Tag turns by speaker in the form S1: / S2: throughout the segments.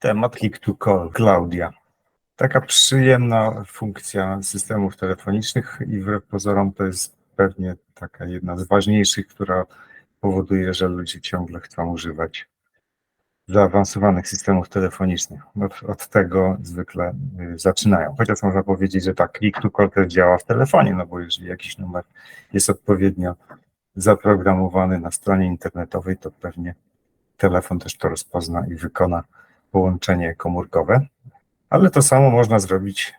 S1: Temat click to call, Klaudia. Taka przyjemna funkcja systemów telefonicznych i wbrew pozorom to jest pewnie taka jedna z ważniejszych, która powoduje, że ludzie ciągle chcą używać zaawansowanych systemów telefonicznych. Od, od tego zwykle y, zaczynają. Chociaż można powiedzieć, że tak, click to call też działa w telefonie, no bo jeżeli jakiś numer jest odpowiednio zaprogramowany na stronie internetowej, to pewnie telefon też to rozpozna i wykona połączenie komórkowe, ale to samo można zrobić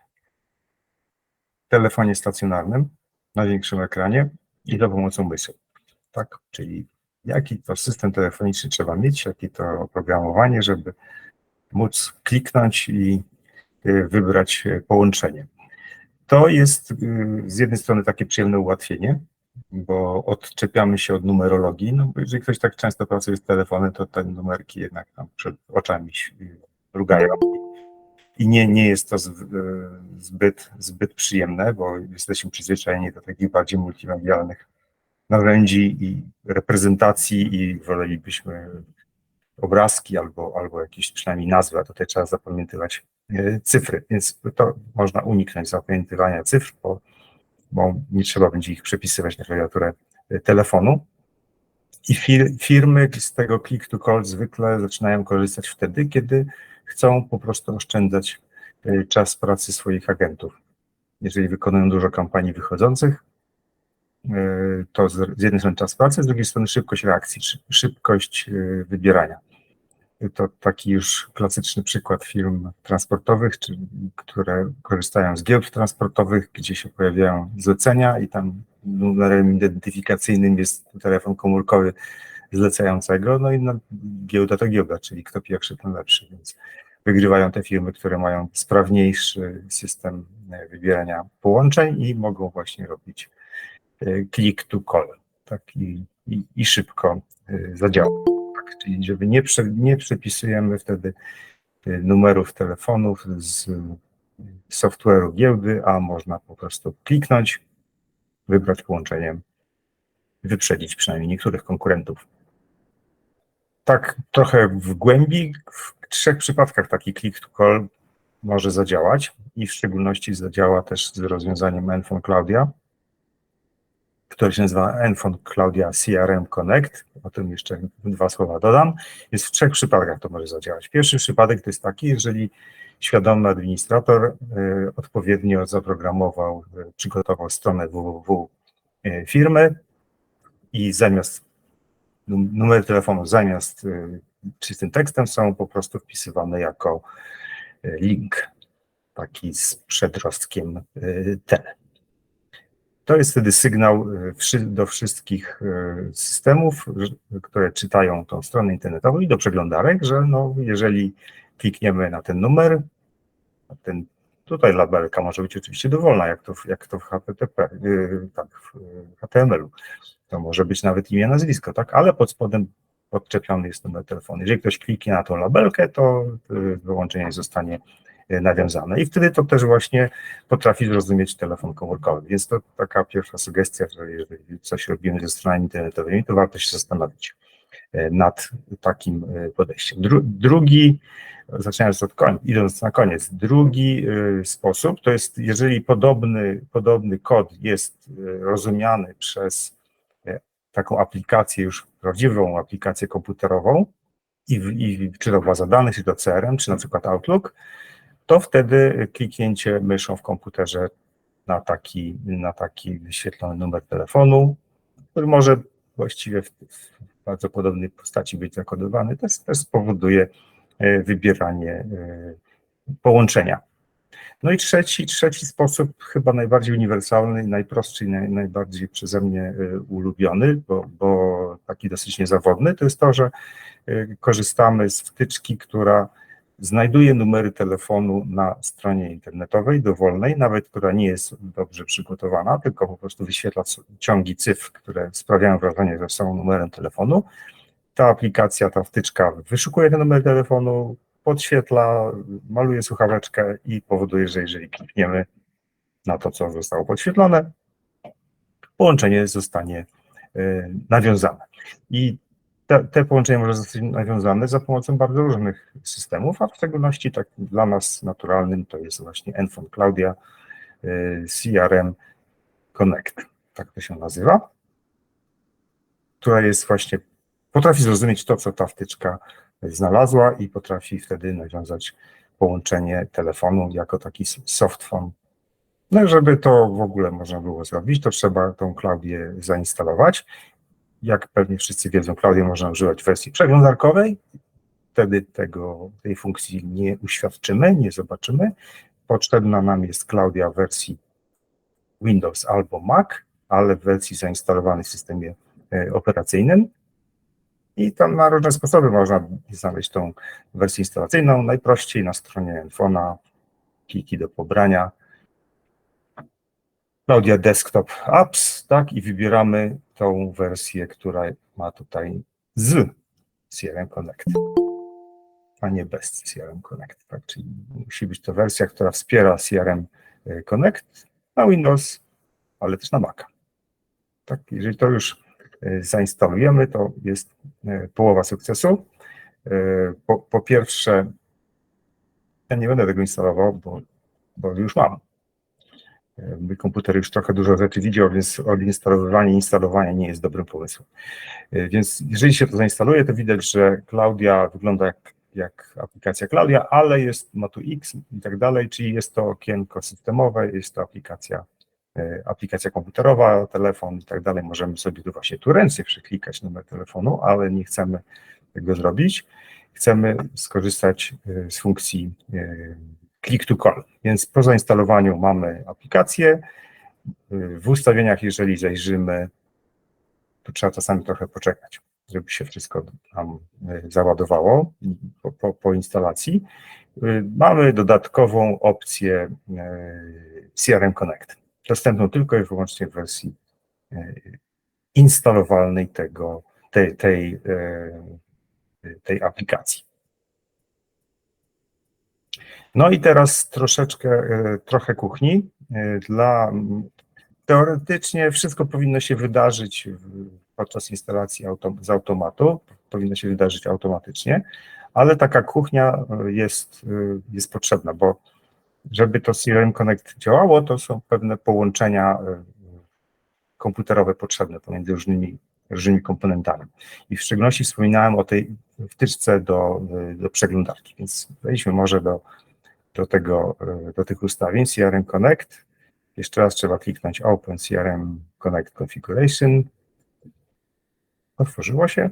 S1: w telefonie stacjonarnym na większym ekranie i za pomocą myszy. Tak, czyli jaki to system telefoniczny trzeba mieć, jakie to oprogramowanie, żeby móc kliknąć i y, wybrać y, połączenie. To jest y, z jednej strony takie przyjemne ułatwienie, bo odczepiamy się od numerologii. No, bo jeżeli ktoś tak często pracuje z telefonem, to te numerki jednak tam przed oczami rugają. I nie, nie jest to zbyt, zbyt przyjemne, bo jesteśmy przyzwyczajeni do takich bardziej multimedialnych narzędzi i reprezentacji i wolelibyśmy obrazki albo, albo jakieś przynajmniej nazwy, a tutaj trzeba zapamiętywać e, cyfry, więc to można uniknąć zapamiętywania cyfr, bo bo nie trzeba będzie ich przepisywać na klawiaturę e, telefonu. I fir firmy z tego click to call zwykle zaczynają korzystać wtedy, kiedy chcą po prostu oszczędzać e, czas pracy swoich agentów. Jeżeli wykonują dużo kampanii wychodzących, e, to z jednej strony czas pracy, z drugiej strony szybkość reakcji, szybkość wybierania to taki już klasyczny przykład firm transportowych, czy, które korzystają z giełd transportowych, gdzie się pojawiają zlecenia i tam numerem identyfikacyjnym jest telefon komórkowy zlecającego, no i no, giełda to giełda, czyli kto pierwszy, ten lepszy, więc wygrywają te firmy, które mają sprawniejszy system e, wybierania połączeń i mogą właśnie robić e, click to call, tak i, i, i szybko e, zadziałać czyli żeby nie, nie przepisujemy wtedy y, numerów telefonów z software'u giełdy, a można po prostu kliknąć, wybrać połączeniem, wyprzedzić przynajmniej niektórych konkurentów. Tak trochę w głębi, w trzech przypadkach taki click to call może zadziałać i w szczególności zadziała też z rozwiązaniem Enfon Cloudia który się nazywa Enfon Cloudia CRM Connect, o tym jeszcze dwa słowa dodam, jest w trzech przypadkach to może zadziałać. Pierwszy przypadek to jest taki, jeżeli świadomy administrator y, odpowiednio zaprogramował, y, przygotował stronę www y, firmy i zamiast numery telefonu, zamiast czystym tekstem są po prostu wpisywane jako link, taki z przedrostkiem T. To jest wtedy sygnał e, do wszystkich e, systemów, które czytają tą stronę internetową i do przeglądarek, że no, jeżeli klikniemy na ten numer, ten, tutaj labelka może być oczywiście dowolna, jak to, jak to w HTTP, e, tak, w HTML-u. To może być nawet imię, nazwisko, tak, ale pod spodem podczepiony jest numer telefonu. Jeżeli ktoś kliknie na tą labelkę, to wyłączenie zostanie nawiązane. I wtedy to też właśnie potrafi zrozumieć telefon komórkowy. Więc to taka pierwsza sugestia, że jeżeli coś robimy ze stronami internetowymi, to warto się zastanowić e, nad takim e, podejściem. Dru drugi, zaczynając od koń, idąc na koniec, drugi e, sposób to jest, jeżeli podobny, podobny kod jest rozumiany przez taką aplikację, już prawdziwą aplikację komputerową, i, i czy to baza danych, czy to CRM, czy na przykład Outlook, to wtedy kliknięcie myszą w komputerze na taki, na taki wyświetlony numer telefonu, który może właściwie w, w bardzo podobnej postaci być zakodowany, też, też spowoduje e, wybieranie e, połączenia. No i trzeci, trzeci sposób, chyba najbardziej uniwersalny, najprostszy i naj, najbardziej przeze mnie e, ulubiony, bo, bo taki dosyć niezawodny, to jest to, że korzystamy z wtyczki, która znajduje numery telefonu na stronie internetowej dowolnej, nawet która nie jest dobrze przygotowana, tylko po prostu wyświetla ciągi cyfr, które sprawiają wrażenie, że są numerem telefonu. Ta aplikacja, ta wtyczka wyszukuje ten numer telefonu, podświetla, maluje słuchaweczkę i powoduje, że jeżeli klikniemy na to, co zostało podświetlone, połączenie zostanie e, nawiązane. I te, te połączenie może zostać nawiązane za pomocą bardzo różnych systemów, a w szczególności tak dla nas naturalnym to jest właśnie Enfone Cloudia y, CRM Connect, tak to się nazywa, która jest właśnie, potrafi zrozumieć to, co ta wtyczka znalazła i potrafi wtedy nawiązać połączenie telefonu jako taki soft phone. No, żeby to w ogóle można było zrobić, to trzeba tą Klaudię zainstalować. Jak pewnie wszyscy wiedzą, Klaudię można używać w wersji przeglądarkowej. Wtedy tego, tej funkcji nie uświadczymy, nie zobaczymy. Potrzebna nam jest Klaudia w wersji Windows albo Mac, ale w wersji zainstalowanej w systemie e, operacyjnym. I tam na różne sposoby można znaleźć tą wersję instalacyjną. Najprościej na stronie Enfona, kliki do pobrania. Claudia Desktop Apps, tak, i wybieramy tą wersję, która ma tutaj z CRM Connect, a nie bez CRM Connect, tak, czyli musi być to wersja, która wspiera CRM Connect na Windows, ale też na Maca. Tak, jeżeli to już e, zainstalujemy, to jest e, połowa sukcesu. E, po, po pierwsze, ja nie będę tego instalował, bo, bo już mam. Mój komputer już trochę dużo rzeczy widział, więc odinstalowywanie i instalowanie nie jest dobrym pomysłem. Więc jeżeli się to zainstaluje, to widać, że Klaudia wygląda jak, jak aplikacja Klaudia, ale jest, ma tu X i tak dalej, czyli jest to okienko systemowe, jest to aplikacja E, aplikacja komputerowa, telefon i tak dalej. Możemy sobie tu właśnie tu ręcznie przeklikać numer telefonu, ale nie chcemy tego zrobić. Chcemy skorzystać e, z funkcji e, click to call. Więc po zainstalowaniu mamy aplikację. W ustawieniach, jeżeli zajrzymy, to trzeba czasami trochę poczekać, żeby się wszystko nam załadowało po, po, po instalacji. Mamy dodatkową opcję CRM Connect dostępną tylko i wyłącznie w wersji e, instalowalnej tego, tej, tej, e, tej aplikacji. No i teraz troszeczkę, e, trochę kuchni. Dla, teoretycznie wszystko powinno się wydarzyć podczas instalacji autom, z automatu, powinno się wydarzyć automatycznie, ale taka kuchnia jest, jest potrzebna, bo żeby to CRM Connect działało, to są pewne połączenia e, komputerowe potrzebne pomiędzy różnymi, różnymi komponentami. I w szczególności wspominałem o tej wtyczce do, do przeglądarki, więc wejdźmy może do, do, tego, e, do tych ustawień CRM Connect. Jeszcze raz trzeba kliknąć Open CRM Connect Configuration. Otworzyło się.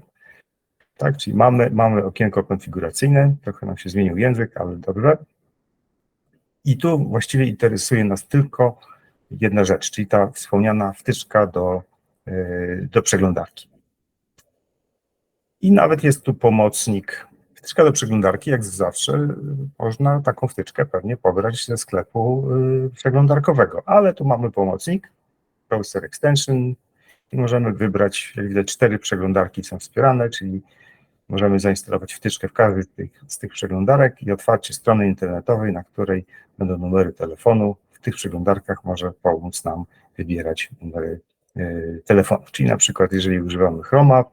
S1: Tak, czyli mamy, mamy okienko konfiguracyjne, trochę nam się zmienił język, ale dobrze. I tu właściwie interesuje nas tylko jedna rzecz, czyli ta wspomniana wtyczka do, do przeglądarki. I nawet jest tu pomocnik. Wtyczka do przeglądarki, jak zawsze, można taką wtyczkę pewnie pobrać ze sklepu e, przeglądarkowego, ale tu mamy pomocnik, Browser Extension i możemy wybrać, jak widać, cztery przeglądarki są wspierane, czyli możemy zainstalować wtyczkę w każdej z tych, z tych przeglądarek i otwarcie strony internetowej, na której będą numery telefonu. W tych przeglądarkach może pomóc nam wybierać numery y, telefonów. Czyli na przykład, jeżeli używamy Chroma,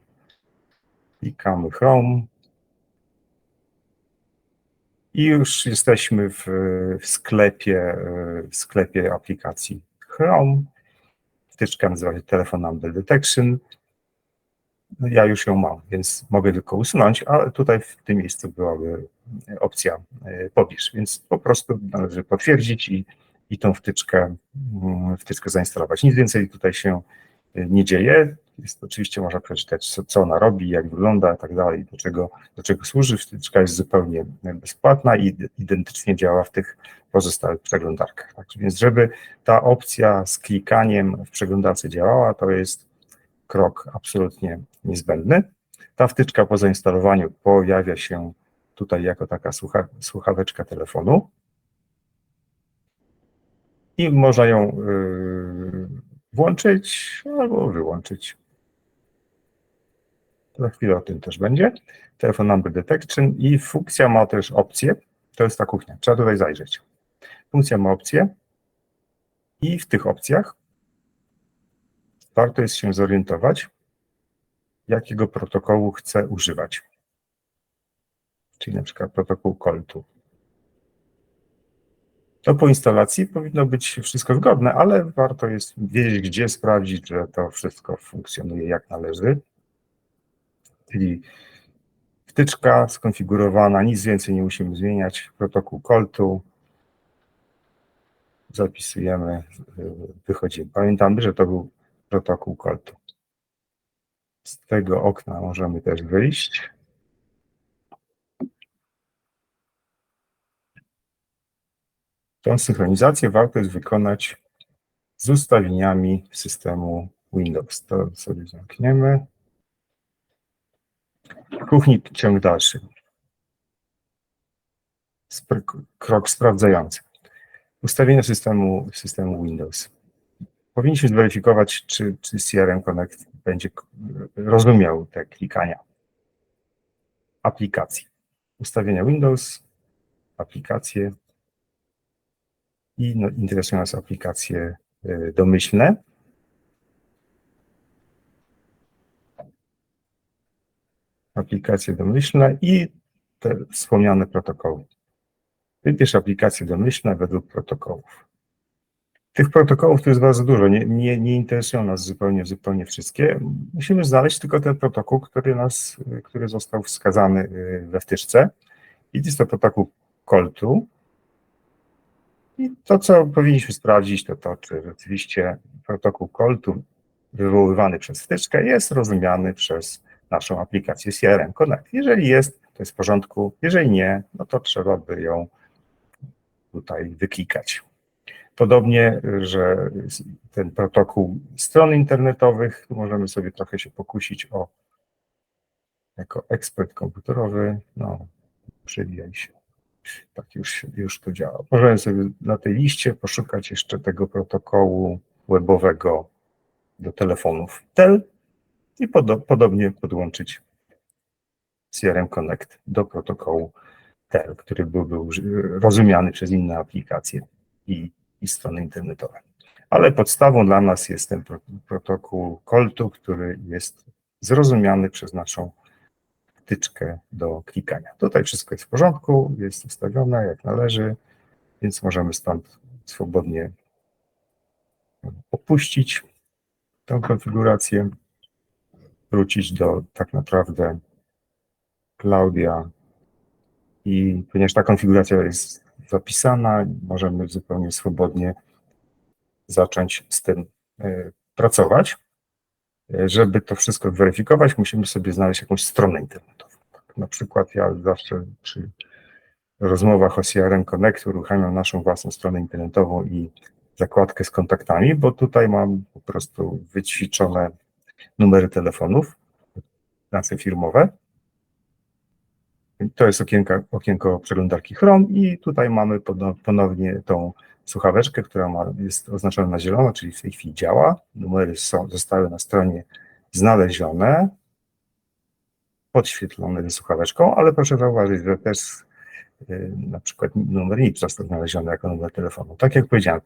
S1: klikamy Chrome i już jesteśmy w, w sklepie, w sklepie aplikacji Chrome. Wtyczka nazywa się Telephone Number Detection no ja już ją mam, więc mogę tylko usunąć, ale tutaj w tym miejscu byłaby opcja e, pobierz, więc po prostu należy potwierdzić i, i tą wtyczkę, mm, wtyczkę zainstalować. Nic więcej tutaj się e, nie dzieje. Jest, oczywiście można przeczytać, co, co ona robi, jak wygląda i tak dalej, do czego, do czego służy. Wtyczka jest zupełnie bezpłatna i identycznie działa w tych pozostałych przeglądarkach. Tak, więc żeby ta opcja z klikaniem w przeglądarce działała, to jest krok absolutnie niezbędny. Ta wtyczka po zainstalowaniu pojawia się tutaj jako taka słucha, słuchaweczka telefonu i można ją yy, włączyć albo wyłączyć. Za chwilę o tym też będzie. Telefon Number Detection i funkcja ma też opcję, to jest ta kuchnia, trzeba tutaj zajrzeć. Funkcja ma opcję i w tych opcjach warto jest się zorientować, jakiego protokołu chcę używać. Czyli na przykład protokół Coltu. To po instalacji powinno być wszystko zgodne, ale warto jest wiedzieć, gdzie sprawdzić, że to wszystko funkcjonuje jak należy. Czyli wtyczka skonfigurowana, nic więcej nie musimy zmieniać. Protokół Coltu. Zapisujemy, wychodzimy. Pamiętamy, że to był protokół Coltu. Z tego okna możemy też wyjść. Tą synchronizację warto jest wykonać z ustawieniami systemu Windows. To sobie zamkniemy. Kuchni ciąg dalszy. Krok sprawdzający. Ustawienie systemu, systemu Windows. Powinniśmy zweryfikować, czy, czy CRM Connect będzie rozumiał te klikania aplikacji. Ustawienia Windows, aplikacje, i no, interesują nas aplikacje y, domyślne. Aplikacje domyślne i te wspomniane protokoły. Wybierz aplikacje domyślne według protokołów. Tych protokołów tu jest bardzo dużo, nie, nie, nie interesują nas zupełnie, zupełnie wszystkie. Musimy znaleźć tylko ten protokół, który, nas, który został wskazany y, we wtyczce. I jest to protokół Coltu, i to, co powinniśmy sprawdzić, to to, czy rzeczywiście protokół Coltu wywoływany przez wtyczkę jest rozumiany przez naszą aplikację CRM Connect. Jeżeli jest, to jest w porządku. Jeżeli nie, no to trzeba by ją tutaj wyklikać. Podobnie, że ten protokół stron internetowych, tu możemy sobie trochę się pokusić o jako ekspert komputerowy, no przywijaj się. Tak już, już to działa. Możemy sobie na tej liście poszukać jeszcze tego protokołu webowego do telefonów TEL i podo podobnie podłączyć CRM Connect do protokołu TEL, który byłby rozumiany przez inne aplikacje i, i strony internetowe. Ale podstawą dla nas jest ten protokół Coltu, który jest zrozumiany przez naszą wtyczkę do klikania. Tutaj wszystko jest w porządku, jest ustawione jak należy, więc możemy stąd swobodnie opuścić tę konfigurację, wrócić do tak naprawdę Klaudia i ponieważ ta konfiguracja jest zapisana, możemy zupełnie swobodnie zacząć z tym e, pracować. Żeby to wszystko weryfikować, musimy sobie znaleźć jakąś stronę internetową. Na przykład ja zawsze przy rozmowach o CRM Connect uruchamiam naszą własną stronę internetową i zakładkę z kontaktami, bo tutaj mam po prostu wyćwiczone numery telefonów, nasze firmowe. To jest okienka, okienko przeglądarki Chrome i tutaj mamy ponownie tą słuchaweczkę, która ma, jest oznaczona na zielono, czyli w tej chwili działa. Numery są, zostały na stronie znalezione, podświetlone słuchaweczką, ale proszę zauważyć, że też y, na przykład numer NIP został znaleziony jako numer telefonu. Tak jak powiedziałem,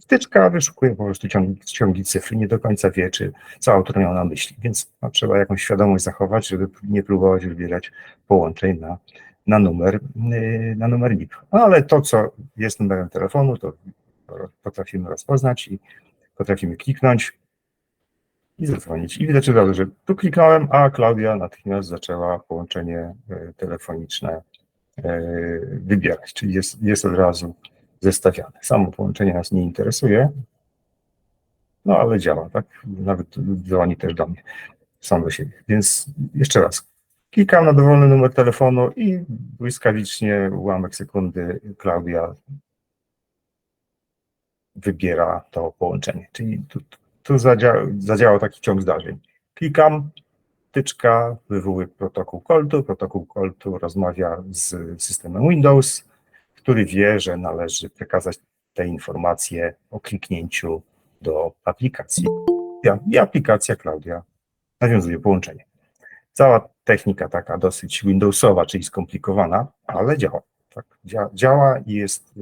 S1: wtyczka wyszukuje po prostu ciągi, ciągi cyfr, nie do końca wie, czy co autor miał na myśli, więc no, trzeba jakąś świadomość zachować, żeby nie próbować wybierać połączeń na na numer, y, na numer NIP. No, ale to, co jest numerem telefonu, to potrafimy rozpoznać i potrafimy kliknąć i zadzwonić. I widać od razu, że tu kliknąłem, a Klaudia natychmiast zaczęła połączenie y, telefoniczne y, wybierać, czyli jest, jest od razu zestawiane. Samo połączenie nas nie interesuje, no ale działa, tak? Nawet dzwoni też do mnie, sam do siebie. Więc jeszcze raz, Klikam na dowolny numer telefonu i błyskawicznie, ułamek sekundy, Klaudia wybiera to połączenie. Czyli tu, tu zadziała, zadziałał taki ciąg zdarzeń. Klikam, tyczka wywołuje protokół Coltu. Protokół Coltu rozmawia z systemem Windows, który wie, że należy przekazać te informacje o kliknięciu do aplikacji. I aplikacja Klaudia nawiązuje połączenie. Cała technika taka dosyć Windowsowa, czyli skomplikowana, ale działa. Tak, działa i jest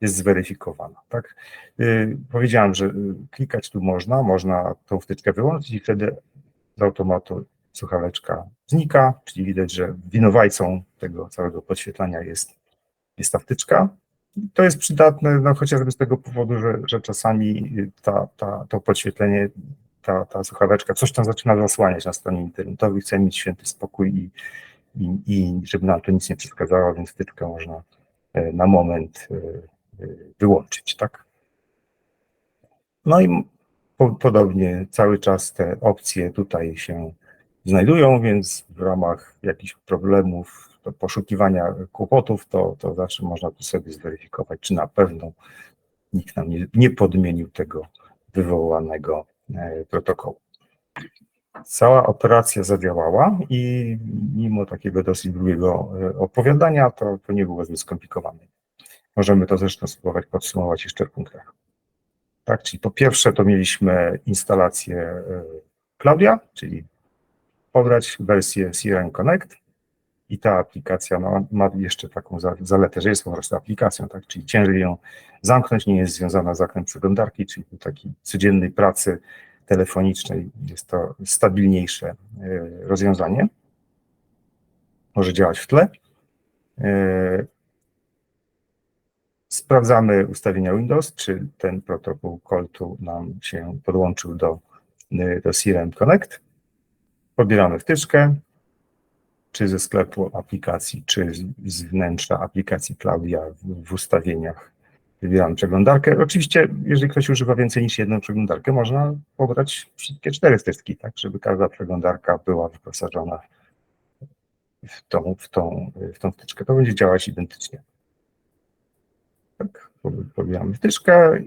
S1: jest zweryfikowana. Tak? Y, Powiedziałem, że y, klikać tu można, można tą wtyczkę wyłączyć i wtedy z automatu słuchaweczka znika, czyli widać, że winowajcą tego całego podświetlania jest, jest wtyczka. To jest przydatne no, chociażby z tego powodu, że, że czasami ta, ta, to podświetlenie, ta, ta słuchaweczka coś tam zaczyna zasłaniać na stronie internetowej, chce mieć święty spokój i, i, i żeby nam to nic nie przeszkadzało, więc wtyczkę można e, na moment e, e, wyłączyć, tak? No i po, podobnie cały czas te opcje tutaj się znajdują, więc w ramach jakichś problemów, do poszukiwania kłopotów, to, to zawsze można tu sobie zweryfikować, czy na pewno nikt nam nie, nie podmienił tego wywołanego e, protokołu. Cała operacja zadziałała i mimo takiego dosyć długiego e, opowiadania, to, to nie było zbyt skomplikowane. Możemy to zresztą spróbować podsumować jeszcze w punktach. Tak, czyli po pierwsze to mieliśmy instalację e, Claudia, czyli pobrać wersję CRM Connect i ta aplikacja ma, ma jeszcze taką za- zaletę, że jest po prostu aplikacją, tak? czyli ciężej ją zamknąć, nie jest związana z oknem przeglądarki, czyli do takiej codziennej pracy telefonicznej jest to stabilniejsze e, rozwiązanie. Może działać w tle. E, Sprawdzamy ustawienia Windows, czy ten protokół Coltu nam się podłączył do, e, do CRM Connect. Pobieramy wtyczkę, czy ze sklepu aplikacji, czy z- wnętrza aplikacji Claudia w, ustawieniach. Wybieramy przeglądarkę. Oczywiście, jeżeli ktoś używa więcej niż jedną przeglądarkę, można pobrać wszystkie cztery wtyczki, tak, żeby każda przeglądarka była wyposażona w tą, w tą, w tą wtyczkę. To będzie działać identycznie. Tak, pobieramy wtyczkę,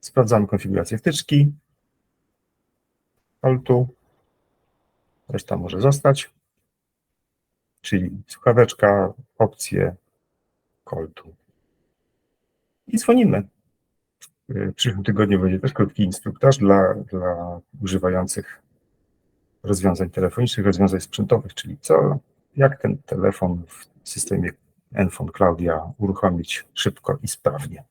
S1: sprawdzamy konfigurację wtyczki, Altu, reszta może zostać, czyli słuchaweczka, opcje, koltu i dzwonimy. W przyszłym tygodniu będzie też krótki instruktaż dla, dla używających rozwiązań telefonicznych, rozwiązań sprzętowych, czyli co, jak ten telefon w systemie Enfone Claudia uruchomić szybko i sprawnie.